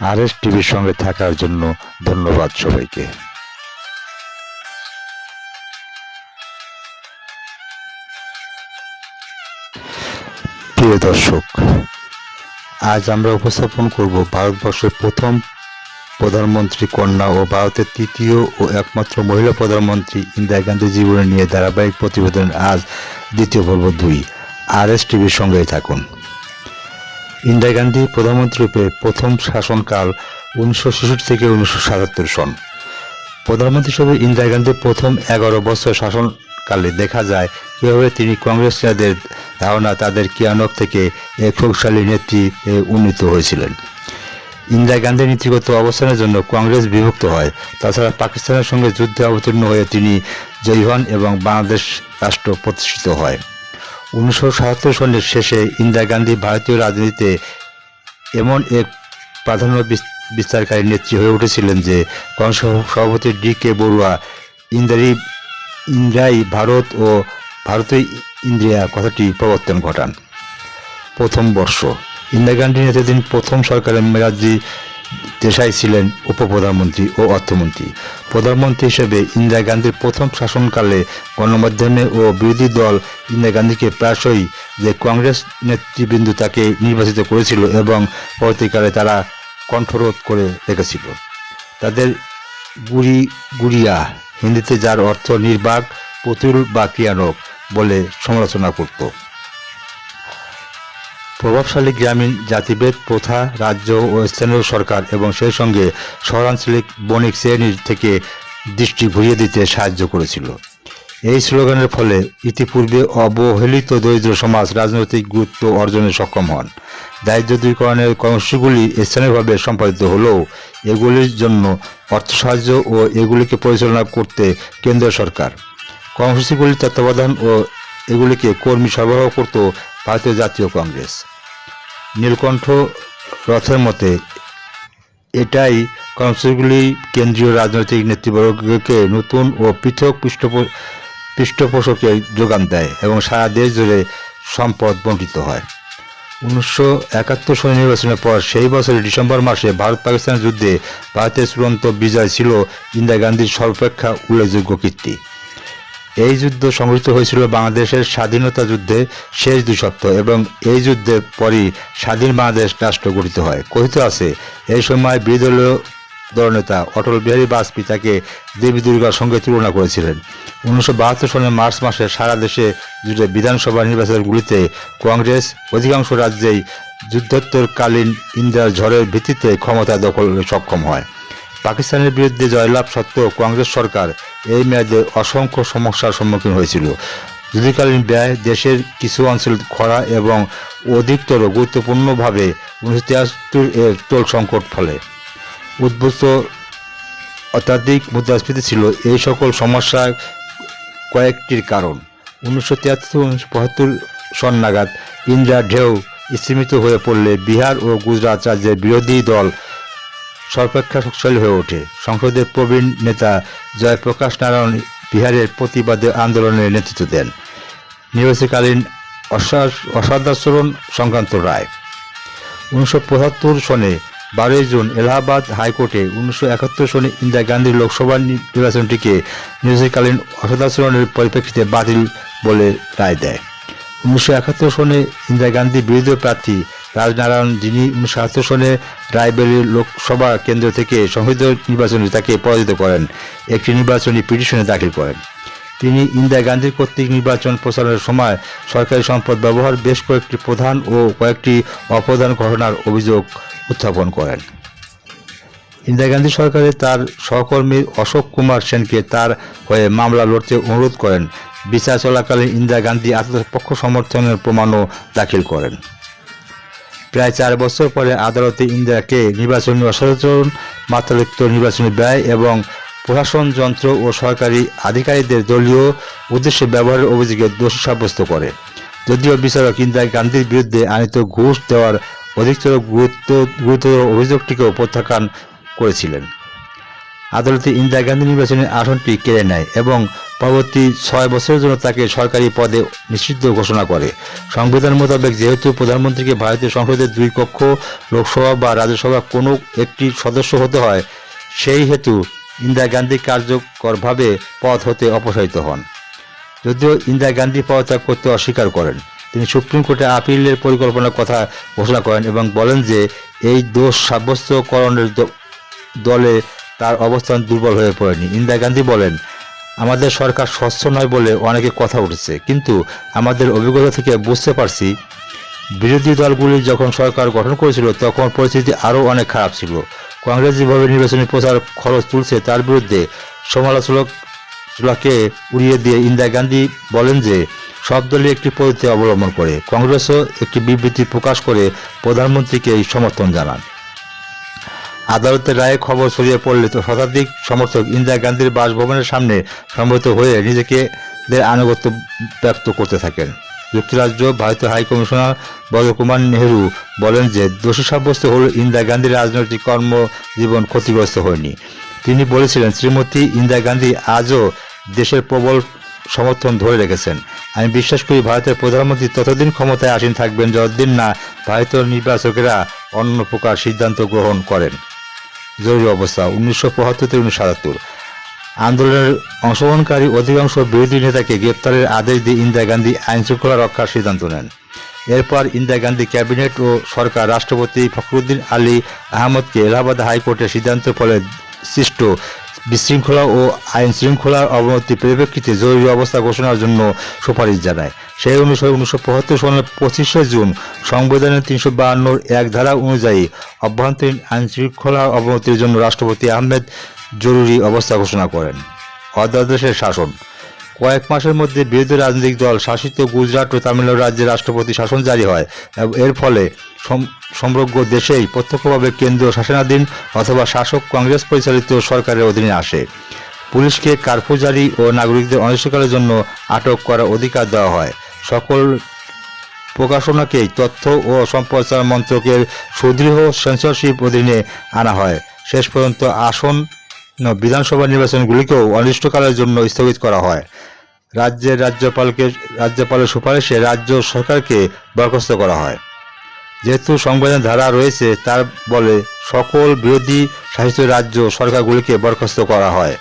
আর S টিভির সঙ্গে থাকার জন্য ধন্যবাদ সবাইকে। প্রিয় দর্শক, আজ আমরা উপস্থাপন করব ভারতবর্ষের প্রথম প্রধানমন্ত্রী কন্যা ও ভারতের তৃতীয় ও একমাত্র মহিলা প্রধানমন্ত্রী ইন্দিরা গান্ধী জীবনে নিয়ে ধারাবাহিক প্রতিবেদন আজ দ্বিতীয় পর্ব দুই। আর এস টিভির সঙ্গেই থাকুন। ইন্দিরা গান্ধী প্রধানমন্ত্রী রূপে প্রথম শাসনকাল উনিশশো ছেষট্টি থেকে উনিশশো সাতাত্তর সন। প্রধানমন্ত্রী হিসেবে ইন্দিরা গান্ধীর প্রথম এগারো বছর শাসনকালে দেখা যায় কীভাবে তিনি কংগ্রেস নেতাদের ধারণা তাদের কিয়ানক থেকে এক শক্তিশালী নেত্রী উন্নীত হয়েছিলেন। ইন্দিরা গান্ধীর নীতিগত অবস্থানের জন্য কংগ্রেস বিভক্ত হয়। তাছাড়া পাকিস্তানের সঙ্গে যুদ্ধে অবতীর্ণ হয়ে তিনি জয়ী হন এবং বাংলাদেশ রাষ্ট্র প্রতিষ্ঠিত হয়। উনিশশো সনের শেষে ইন্দিরা গান্ধী ভারতীয় রাজনীতিতে এমন এক প্রাধান্য বিস্তারকারী নেত্রী হয়ে উঠেছিলেন যে কংগ্রেস সভাপতি ডি কে বড়ুয়া ইন্দিরাই ইন্দ্রাই ভারত ও ভারতীয় ইন্দ্রিয়া কথাটি প্রবর্তন ঘটান। প্রথম বর্ষ। ইন্দিরা গান্ধী নেতৃত্বাধীন প্রথম সরকারের মেঘাজি দেশাই ছিলেন উপপ্রধানমন্ত্রী ও অর্থমন্ত্রী। প্রধানমন্ত্রী হিসেবে ইন্দিরা গান্ধীর প্রথম শাসনকালে গণমাধ্যমে ও বিরোধী দল ইন্দিরা গান্ধীকে প্রায়শই যে কংগ্রেস নেতৃবৃন্দ তাকে নির্বাচিত করেছিল এবং পরবর্তীকালে তারা কণ্ঠরোধ করে রেখেছিল। তাদের গুড়ি, গুড়িয়া, হিন্দিতে যার অর্থ নির্বাক, প্রতুল বা ক্রিয়ানক বলে সমালোচনা করত। প্রভাবশালী গ্রামীণ জাতিভেদ প্রথা রাজ্য ও স্থানীয় সরকার এবং সেই সঙ্গে শহরাঞ্চলিক বণিক শ্রেণির থেকে দৃষ্টি ঘুরিয়ে দিতে সাহায্য করেছিল। এই স্লোগানের ফলে ইতিপূর্বে অবহেলিত দরিদ্র সমাজ রাজনৈতিক গুরুত্ব অর্জনে সক্ষম হন। দারিদ্র দূরীকরণের কর্মসূচিগুলি স্থানীয়ভাবে সম্পাদিত হলেও এগুলির জন্য অর্থ সাহায্য ও এগুলিকে পরিচালনা করতে কেন্দ্রীয় সরকার। কর্মসূচিগুলির তত্ত্বাবধান ও এগুলিকে কর্মী সরবরাহ করত ভারতীয় জাতীয় কংগ্রেস। নীলকণ্ঠ রথের মতে, এটাই কর্মসূচিগুলি কেন্দ্রীয় রাজনৈতিক নেতৃবর্গকে নতুন ও পৃথক পৃষ্ঠপো- পৃষ্ঠপোষকের যোগান দেয় এবং সারা দেশ জুড়ে সম্পদ বণ্টিত হয়। উনিশশো একাত্তর সনের নির্বাচনের পর সেই বছরের ডিসেম্বর মাসে ভারত পাকিস্তানের যুদ্ধে ভারতের চূড়ান্ত বিজয় ছিল ইন্দিরা গান্ধীর সর্বাপেক্ষা উল্লেখযোগ্য কীর্তি। এই যুদ্ধ সংঘটিত হয়েছিল বাংলাদেশের স্বাধীনতা যুদ্ধে শেষ দুই সপ্তাহ এবং এই যুদ্ধের পরই স্বাধীন বাংলাদেশ রাষ্ট্র গঠিত হয়। কথিত আছে, এই সময় বিরোধী দলনেতা অটল বিহারী বাজপেয়ী তাকে দেবী দুর্গার সঙ্গে তুলনা করেছিলেন। উনিশশো সনের মার্চ মাসে সারা দেশে জুড়ে বিধানসভা নির্বাচনগুলিতে কংগ্রেস, অধিকাংশ রাজ্যেই যুদ্ধোত্তরকালীন ইন্দিরার ঝড়ের ভিত্তিতে ক্ষমতা দখলে সক্ষম হয়। পাকিস্তানের বিরুদ্ধে জয়লাভ সত্ত্বেও কংগ্রেস সরকার এই মেয়াদে অসংখ্য সমস্যার সম্মুখীন হয়েছিল। যুদ্ধকালীন ব্যয় দেশের কিছু অঞ্চল খরা এবং অধিকতর গুরুত্বপূর্ণভাবে উনিশশো তিয়াত্তর এর টোল সংকট ফলে। উদ্ভূত অত্যাধিক মুদ্রাস্ফীতি ছিল এই সকল সমস্যার কয়েকটির কারণ। উনিশশো তিয়াত্তর উনিশশো বাহাত্তর সন নাগাদ ইন্দিরা ঢেউ স্তীমিত হয়ে পড়লে বিহার ও গুজরাট রাজ্যের বিরোধী দল সর্বাপেক্ষা শক্তিশালী হয়ে ওঠে। সংসদের প্রবীণ নেতা জয়প্রকাশ নারায়ণ বিহারের প্রতিবাদে আন্দোলনের নেতৃত্ব দেন। নির্বাচনকালীন অসা- অসদাচরণ সংক্রান্ত রায়। উনিশশো পঁচাত্তর সনে বারোই জুন এলাহাবাদ হাইকোর্টে উনিশশো একাত্তর সনে ইন্দিরা গান্ধীর লোকসভা নির্বাচনটিকে নির্বাচনকালীন অসদাচরণের পরিপ্রেক্ষিতে বাতিল বলে রায় দেয়। উনিশশো একাত্তর সনে ইন্দিরা গান্ধী বিরোধী প্রার্থী রাজনারায়ণ যিনি উনিশশো আটাত্তর সনে রায়বেরির লোকসভা কেন্দ্র থেকে সংসদীয় নির্বাচনে তাকে পরাজিত করেন। একটি নির্বাচনী পিটিশনে দাখিল করেন। তিনি ইন্দিরা গান্ধীর কর্তৃক নির্বাচন প্রচারের সময় সরকারি সম্পদ ব্যবহার বেশ কয়েকটি প্রধান ও কয়েকটি অপ্রধান ঘটনার অভিযোগ উত্থাপন করেন। ইন্দিরা গান্ধী সরকারে তার সহকর্মী অশোক কুমার সেনকে তার হয়ে মামলা লড়তে অনুরোধ করেন। বিচার চলাকালীন ইন্দিরা গান্ধী আত্মপক্ষ সমর্থনের প্রমাণও দাখিল করেন। প্রায় চার বছর পরে আদালতে ইন্দিরাকে নির্বাচনী অসদাচরণ মাত্রাতিরিক্ত নির্বাচনী ব্যয় এবং প্রশাসন যন্ত্র ও সরকারি আধিকারিকদের দলীয় উদ্দেশ্যে ব্যবহারের অভিযোগে দোষী সাব্যস্ত করে। যদিও বিচারক ইন্দিরা গান্ধীর বিরুদ্ধে আনিত ঘুষ দেওয়ার অধিকতর গুরুত্ব গুরুতর অভিযোগটিকেও প্রত্যাখ্যান করেছিলেন। আদালতে ইন্দিরা গান্ধী নির্বাচনের আসনটি কেড়ে নেয় এবং পরবর্তী ছয় বছরের জন্য তাকে সরকারি পদে নিষিদ্ধ ঘোষণা করে। সংবিধান মোতাবেক যেহেতু প্রধানমন্ত্রীকে ভারতীয় সংসদের দুই কক্ষ লোকসভা বা রাজ্যসভা কোনো একটি সদস্য হতে হয়, সেই হেতু ইন্দিরা গান্ধী কার্যকরভাবে পদ হতে অপসারিত হন। যদিও ইন্দিরা গান্ধী পদত্যাগ করতে অস্বীকার করেন, তিনি সুপ্রিম কোর্টে আপিলের পরিকল্পনার কথা ঘোষণা করেন এবং বলেন যে এই দোষ সাব্যস্তকরণের দলে তার অবস্থান দুর্বল হয়ে পড়েনি। ইন্দিরা গান্ধী বলেন আমাদের সরকার স্বচ্ছ নয় বলে অনেকে কথা উঠেছে, কিন্তু আমাদের অভিজ্ঞতা থেকে বুঝতে পারছি, বিরোধী দলগুলি যখন সরকার গঠন করেছিল তখন পরিস্থিতি আরও অনেক খারাপ ছিল। কংগ্রেস যেভাবে নির্বাচনী প্রচার খরচ তুলছে, তার বিরুদ্ধে সমালোচনাকে উড়িয়ে দিয়ে ইন্দিরা গান্ধী বলেন যে, সব দলই একটি পদ্ধতি অবলম্বন করে। কংগ্রেসও একটি বিবৃতি প্রকাশ করে প্রধানমন্ত্রীকে এই সমর্থন জানান। আদালতের রায়ে খবর ছড়িয়ে পড়লে তো শতাধিক সমর্থক ইন্দিরা গান্ধীর বাসভবনের সামনে সমবেত হয়ে নিজেকে আনুগত্য ব্যক্ত করতে থাকেন। যুক্তরাজ্য ভারতীয় হাই কমিশনার বরকুমার নেহরু বলেন যে দোষী সাব্যস্ত হল ইন্দিরা গান্ধীর রাজনৈতিক কর্মজীবন ক্ষতিগ্রস্ত হয়নি। তিনি বলেছিলেন, শ্রীমতী ইন্দিরা গান্ধী আজও দেশের প্রবল সমর্থন ধরে রেখেছেন। আমি বিশ্বাস করি ভারতের প্রধানমন্ত্রী ততদিন ক্ষমতায় আসীন থাকবেন যতদিন না ভারতীয় নির্বাচকেরা অন্য প্রকার সিদ্ধান্ত গ্রহণ করেন। জরুরি অবস্থা। উনিশশো পঁচাত্তর থেকে উনিশশো সাতাত্তর। আন্দোলনের অংশগ্রহণকারী অধিকাংশ বিরোধী নেতাকে গ্রেপ্তারের আদেশ দিয়ে ইন্দিরা গান্ধী আইন শৃঙ্খলা রক্ষার সিদ্ধান্ত নেন। এরপর ইন্দিরা গান্ধী ক্যাবিনেট ও সরকার রাষ্ট্রপতি ফখরুদ্দিন আলী আহমদকে এলাহাবাদ হাইকোর্টের সিদ্ধান্ত ফলে সৃষ্ট বিশৃঙ্খলা ও আইন শৃঙ্খলার অবনতির পরিপ্রেক্ষিতে জরুরি অবস্থা ঘোষণার জন্য সুপারিশ জানায়। সেই অনুসারে উনিশশো পঁচাত্তর সালের পঁচিশে জুন সংবিধানের তিনশো বাহান্নর এক ধারা অনুযায়ী অভ্যন্তরীণ আইন শৃঙ্খলার অবনতির জন্য রাষ্ট্রপতি আহমেদ জরুরি অবস্থা ঘোষণা করেন। অধ্যাদেশের শাসন। কয়েক মাসের মধ্যে বিরোধী রাজনৈতিক দল শাসিত গুজরাট ও তামিলনাড়ু রাজ্যে রাষ্ট্রপতি শাসন জারি হয়। এর ফলে সম- সমগ্র দেশেই প্রত্যক্ষভাবে কেন্দ্রীয় শাসনাধীন অথবা শাসক কংগ্রেস পরিচালিত সরকারের অধীনে আসে। পুলিশকে কারফিউ জারি ও নাগরিকদের অনিশ্চয়কালের জন্য আটক করার অধিকার দেওয়া হয়। সকল প্রকাশনাকেই তথ্য ও সম্প্রচার মন্ত্রকের সুদৃঢ় সেন্সরশিপ অধীনে আনা হয়। শেষ পর্যন্ত আসন বিধানসভা নির্বাচনগুলিকেও অনিষ্টকালের জন্য স্থগিত করা হয়। রাজ্যের রাজ্যপালকে, রাজ্যপালের সুপারিশে রাজ্য সরকারকে বরখাস্ত করা হয়। যেহেতু সংবিধান ধারা রয়েছে, তার বলে সকল বিরোধী শাসিত রাজ্য সরকারগুলিকে বরখাস্ত করা হয়।